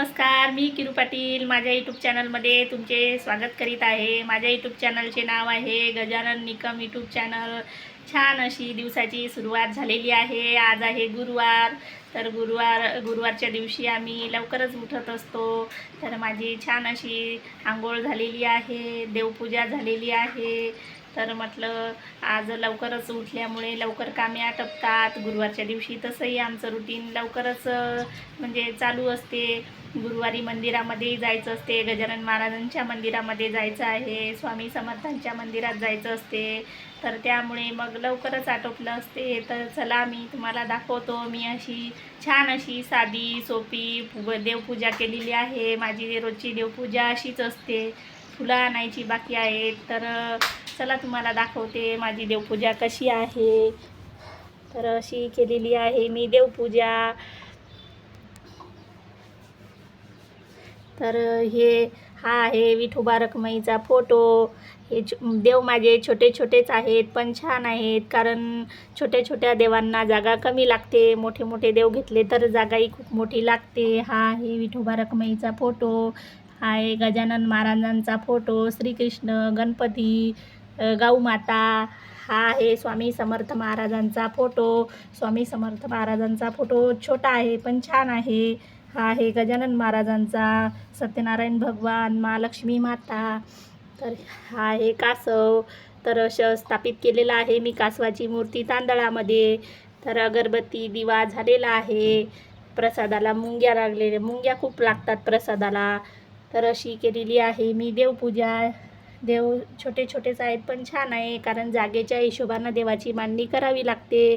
नमस्कार मी किरू पाटील. माझ्या यूट्यूब चॅनलमध्ये तुमचे स्वागत करीत आहे. माझ्या यूट्यूब चॅनलचे नाव आहे गजानन निकम यूट्यूब चॅनल छान अशी दिवसाची सुरुवात झालेली आहे. आज आहे गुरुवार. तर गुरुवार गुरुवारच्या दिवशी आम्ही लवकरच उठत असतो. तर माझी छान अशी आंघोळ झालेली आहे देवपूजा झालेली आहे. तर म्हटलं आज लवकरच उठल्यामुळे लवकर कामे आटपतात. गुरुवारच्या दिवशी तसंही आमचं रुटीन लवकरच म्हणजे चालू असते. गुरुवारी मंदिरामध्येही जायचं असते. गजानन महाराजांच्या मंदिरामध्ये जायचं आहे. स्वामी समर्थांच्या मंदिरात जायचं असते. तर त्यामुळे मग लवकरच आटोपलं असते. तर चला मी तुम्हाला दाखवतो. मी अशी छान अशी साधी सोपी देवपूजा केलेली आहे. माझी रोजची देवपूजा अशीच असते. फुलं आणायची बाकी आहेत. तर चला तुम्हाला दाखवते माझी देवपूजा कशी आहे. तर अशी केलेली आहे मी देवपूजा. तर हे हा आहे विठोबा रखमाईचा फोटो. हे देव माझे छोटे छोटेच आहेत पण छान आहेत. कारण छोट्या छोट्या देवांना जागा कमी लागते. मोठे मोठे देव घेतले तर जागाही खूप मोठी लागते. हा आहे विठोबा रखमाईचा फोटो. हा आहे गजानन महाराजांचा फोटो. श्रीकृष्ण गणपती गाऊ गाऊमाता हा आहे स्वामी समर्थ महाराजांचा फोटो. स्वामी समर्थ महाराजांचा फोटो छोटा आहे पण छान आहे. हा आहे गजानन महाराजांचा सत्यनारायण भगवान महालक्ष्मी माता. तर हा आहे कासव. तर असं स्थापित केलेलं आहे मी कासवाची मूर्ती तांदळामध्ये. तर अगरबत्ती दिवा झालेला आहे. प्रसादाला मुंग्या लागलेल्या मुंग्या खूप लागतात प्रसादाला. तर अशी केलेली आहे मी देवपूजा. देव छोटे छोटेच आहेत पण छान आहे कारण जागेच्या हिशोबानं देवाची मांडणी करावी लागते.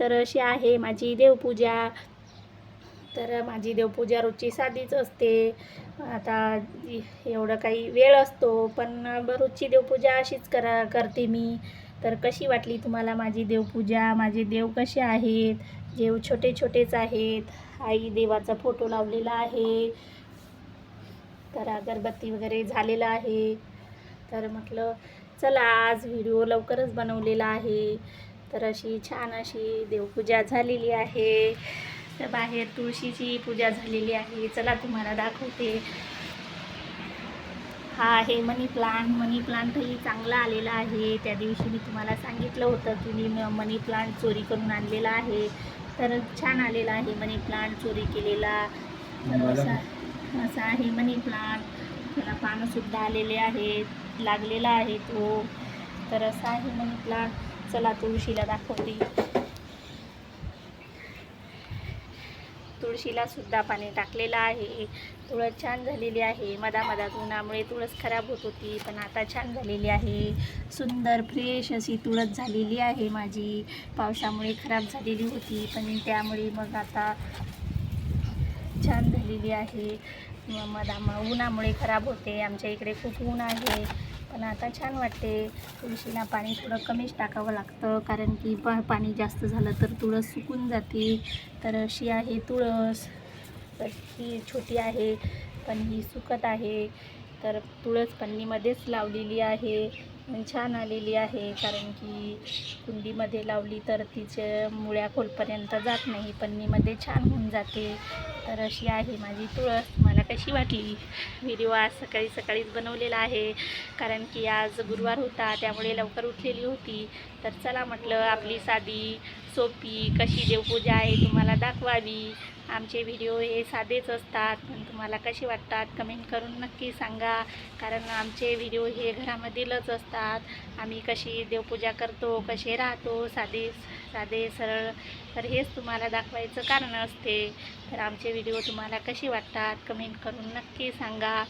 तर अशी आहे माझी देवपूजा. तर माझी देवपूजा रोजची साधीच असते. आता एवढं काही वेळ असतो पण रोजची देवपूजा अशीच करा करते मी. तर कशी वाटली तुम्हाला माझी देवपूजा? माझे देव कसे आहेत? देव छोटे छोटेच आहेत. आई देवाचा फोटो लावलेला आहे. तर अगरबत्ती वगैरे झालेला आहे. तर म्हटलं चला आज व्हिडिओ लवकरच बनवलेला आहे. तर अशी छान अशी देवपूजा झालेली आहे. तर बाहेर तुळशीची पूजा झालेली आहे. चला तुम्हाला दाखवते. हा आहे मनी प्लांट. मनी प्लांटही चांगला आलेला आहे. त्या दिवशी मी तुम्हाला सांगितलं होतं की मी मनी प्लांट चोरी करून आणलेला आहे. तर छान आलेला आहे मनी प्लांट चोरी केलेला. असा असा आहे मनी प्लांट. त्याला पानंसुद्धा आलेले आहेत लागलेला आहे तो. तर असा आहे म्हटला चला तुळशीला दाखवते. तुळशीला सुद्धा पाणी टाकलेलं आहे. तुळस छान झालेली आहे. मधामधात उन्हामुळे तुळस खराब होत होती पण आता छान झालेली आहे. सुंदर फ्रेश अशी तुळस झालेली आहे माझी. पावसामुळे खराब झालेली होती पण त्यामुळे मग आता छान झालेली आहे. मधाम उन्हामुळे खराब होते. आमच्या इकडे खूप ऊन आहे. पण आता छान वाटते. तुळशीला पाणी थोडं कमीच टाकावं लागतं. कारण की प पाणी जास्त झालं तर तुळस सुकून जाते. तर अशी आहे तुळस. तर ही छोटी आहे पण ही सुकत आहे. तर तुळस पन्नीमध्येच लावलेली आहे. छान आलेली आहे. कारण की कुंडीमध्ये लावली तर तिच्या मुळ्या खोलपर्यंत जात नाही. पन्नीमध्ये छान होऊन जाते. तर अशी आहे माझी तुळस. कशी वाटली? व्हिडिओ आज सकाळी सकाळीच बनवलेला आहे. कारण की आज गुरुवार होता त्यामुळे लवकर उठलेली होती. तर चला म्हटलं आपली साधी सोपी कशी देवपूजा आहे तुम्हाला दाखवावी. आमचे व्हिडिओ हे साधेच असतात पण तुम्हाला कसे वाटतात कमेंट करून नक्की सांगा. कारण आमचे व्हिडिओ हे घरामधीलच असतात. आम्ही कशी देवपूजा करतो कसे राहतो साधे साधे सरळ. तर हेच तुम्हाला दाखवायचं कारण असते. तर आमचे व्हिडिओ तुम्हाला कसे वाटतात कमेंट करून नक्की सांगा.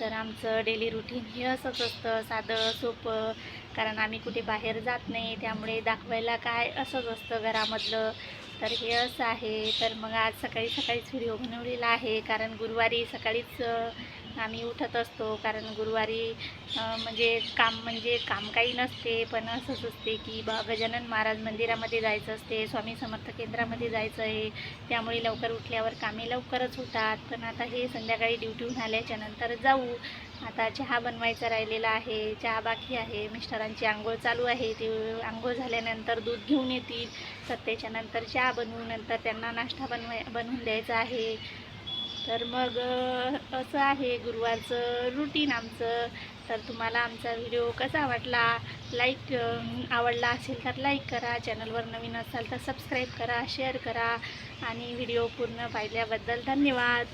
तर आमचं डेली रुटीन हे असंच असतं साधं सोपं. कारण आम्ही कुठे बाहेर जात नाही त्यामुळे दाखवायला काय असंच असतं घरामधलं. तर हे असं आहे. तर मग आज सकाळी सकाळीच व्हिडिओ बनवलेला आहे. कारण गुरुवारी सकाळीच आम्ही उठत असतो कारण गुरुवारी म्हणजे काम म्हणजे काम काही नसते पण असंच असते की बा गजानन महाराज मंदिरामध्ये जायचं असते स्वामी समर्थ केंद्रामध्ये जायचं आहे. त्यामुळे लवकर उठल्यावर कामे लवकरच होतात. पण आता हे संध्याकाळी ड्युटीहून आल्याच्यानंतर जाऊ. आता चहा बनवायचा राहिलेला आहे चहा बाकी आहे. मिस्टरांची आंघोळ चालू आहे. ते आंघोळ झाल्यानंतर दूध घेऊन येतील. तर त्याच्यानंतर चहा बनवू नंतर त्यांना नाश्ता बनवाय बनवून द्यायचा आहे. तर मग असं आहे गुरुवारचं रुटीन आमचं. तर तुम्हाला आमचा व्हिडिओ कसा वाटला? लाईक आवडला असेल तर लाईक करा. चॅनलवर नवीन असाल तर सबस्क्राईब करा शेअर करा. आणि व्हिडिओ पूर्ण पाहिल्याबद्दल धन्यवाद.